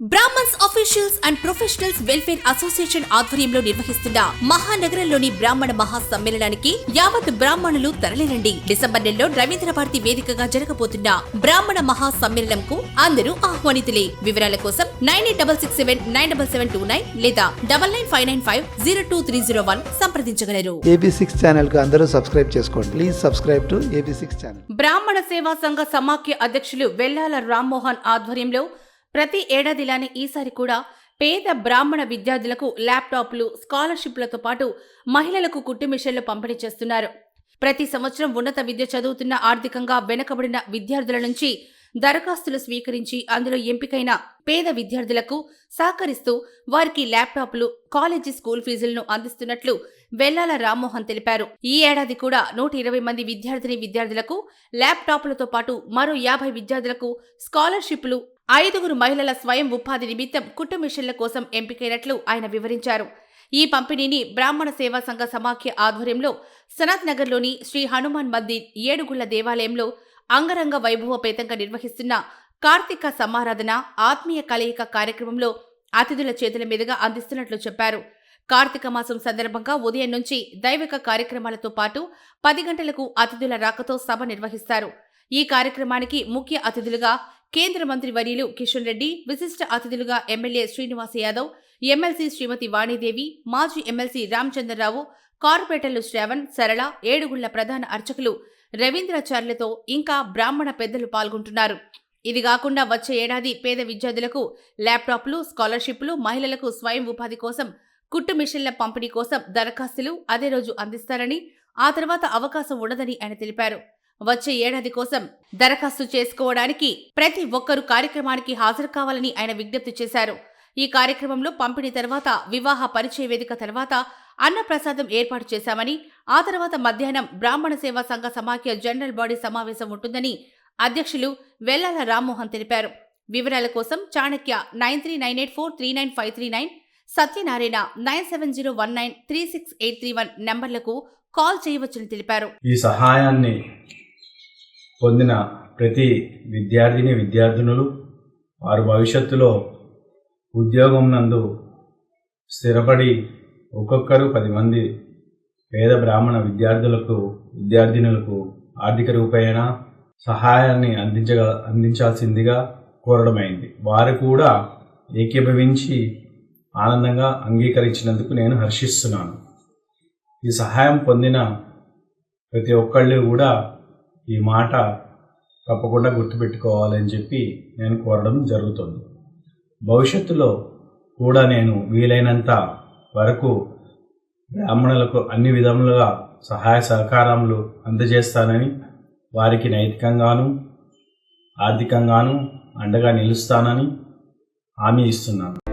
Brahmins officials and professionals welfare association ఆధ్వర్యంలో నిర్వహిస్తున్న మహానగరంలోని బ్రాహ్మణ మహా సమ్మేళనానికి యావత్ బ్రాహ్మణులు తరలిరండి. డిసెంబర్ నెలలో రవీంద్ర భారతి వేదికగా జరగబోతున్న బ్రాహ్మణ మహా సమ్మేళనంకు అందరూ ఆహ్వానితులే. వివరాల కోసం nine eight double six seven nine double seven two nine లేదా double nine five nine five zero two three zero one సంప్రదించగలరు. ఏబీ సిక్స్ ఛానల్కి అందరూ సబ్స్క్రైబ్ చేసుకోండి. Please subscribe to AB six channel. Brahmana Seva Sangha సమాఖ్య అధ్యక్షులు వెల్లాల రామ్మోహన్ ఆధ్వర్యంలో ప్రతి ఏడాదిలానే ఈసారి కూడా పేద బ్రాహ్మణ విద్యార్థులకు ల్యాప్టాప్లు స్కాలర్షిప్లతో పాటు మహిళలకు కుట్టు మిషన్లు పంపిణీ చేస్తున్నారు. ప్రతి సంవత్సరం ఉన్నత విద్య చదువుతున్న ఆర్థికంగా వెనుకబడిన విద్యార్థుల నుంచి దరఖాస్తులు స్వీకరించి అందులో ఎంపికైన పేద విద్యార్థులకు సహకరిస్తూ వారికి ల్యాప్టాప్లు కాలేజీ స్కూల్ ఫీజులను అందిస్తున్నట్లు వెల్లాల రామ్మోహన్ తెలిపారు. ఈ ఏడాది కూడా నూట ఇరవై మంది విద్యార్థిని విద్యార్థులకు ల్యాప్టాప్లతో పాటు మరో యాభై విద్యార్థులకు స్కాలర్షిప్లు ఐదుగురు మహిళల స్వయం ఉపాధి నిమిత్తం కుట్టు మిషన్ల కోసం ఎంపికైనట్లు ఆయన వివరించారు. ఈ పంపిణీని బ్రాహ్మణ సేవా సంఘ సమాఖ్య ఆధ్వర్యంలో సనత్ నగర్లోని శ్రీ హనుమాన్ మందిర్ ఏడుగుళ్ళ దేవాలయంలో అంగరంగ వైభవపేతంగా నిర్వహిస్తున్న కార్తీక సమారాధన ఆత్మీయ కలయిక కార్యక్రమంలో అతిథుల చేతుల మీదుగా అందిస్తున్నట్లు చెప్పారు. కార్తీక మాసం సందర్భంగా ఉదయం నుంచి దైవిక కార్యక్రమాలతో పాటు పది గంటలకు అతిథుల రాకతో సభ నిర్వహిస్తారు. ఈ కార్యక్రమానికి ముఖ్య అతిథులుగా కేంద్ర మంత్రి వర్యులు కిషన్ రెడ్డి విశిష్ట అతిథులుగా ఎమ్మెల్యే శ్రీనివాస్ యాదవ్ ఎమ్మెల్సీ శ్రీమతి వాణిదేవి మాజీ ఎమ్మెల్సీ రామచంద్రరావు కార్పొరేటర్లు శ్రావణ్ సరళ ఏడుగుళ్ళ ప్రధాన అర్చకులు రవీంద్రాచార్యులతో ఇంకా బ్రాహ్మణ పెద్దలు పాల్గొంటున్నారు. ఇది కాకుండా వచ్చే ఏడాది పేద విద్యార్థులకు ల్యాప్టాప్లు స్కాలర్షిప్లు మహిళలకు స్వయం ఉపాధి కోసం కుట్టు మిషన్ల పంపిణీ కోసం దరఖాస్తులు అదే రోజు అందిస్తారని ఆ తర్వాత అవకాశం ఉండదని ఆయన తెలిపారు. వచ్చే ఏడాది కోసం దరఖాస్తు చేసుకోవడానికి ప్రతి ఒక్కరూ కార్యక్రమానికి హాజరు కావాలని ఆయన విజ్ఞప్తి చేశారు. ఈ కార్యక్రమంలో పంపిణీ తర్వాత వివాహ పరిచయ వేదిక తర్వాత అన్నప్రసాదం ఏర్పాటు చేశామని ఆ తర్వాత మధ్యాహ్నం బ్రాహ్మణ సేవా సంఘ సమాఖ్య జనరల్ బాడీ సమావేశం ఉంటుందని అధ్యక్షులు వెల్లాల రామ్మోహన్ తెలిపారు. వివరాల కోసం Chanakya nine three nine eight four three nine five three nine Satyanarayana nine seven zero one nine three six eight three one నెంబర్లకు కాల్ చేయవచ్చని తెలిపారు. ఈ సహాయాన్ని పొందిన ప్రతి విద్యార్థిని విద్యార్థినులు వారు భవిష్యత్తులో ఉద్యోగం నందు స్థిరపడి ఒక్కొక్కరు పది మంది పేద బ్రాహ్మణ విద్యార్థులకు విద్యార్థినులకు ఆర్థిక రూపేణ సహాయాన్ని అందించగల అందించాల్సిందిగా కోరడమైంది. వారు కూడా ఏకీభవించి ఆనందంగా అంగీకరించినందుకు నేను హర్షిస్తున్నాను. ఈ సహాయం పొందిన ప్రతి ఒక్కళ్ళు కూడా ఈ మాట తప్పకుండా గుర్తుపెట్టుకోవాలని చెప్పి నేను కోరడం జరుగుతుంది. భవిష్యత్తులో కూడా నేను వీలైనంత వరకు బ్రాహ్మణులకు అన్ని విధములుగా సహాయ సహకారములు అందజేస్తానని వారికి నైతికంగాను ఆర్థికంగాను అండగా నిలుస్తానని హామీ ఇస్తున్నాను.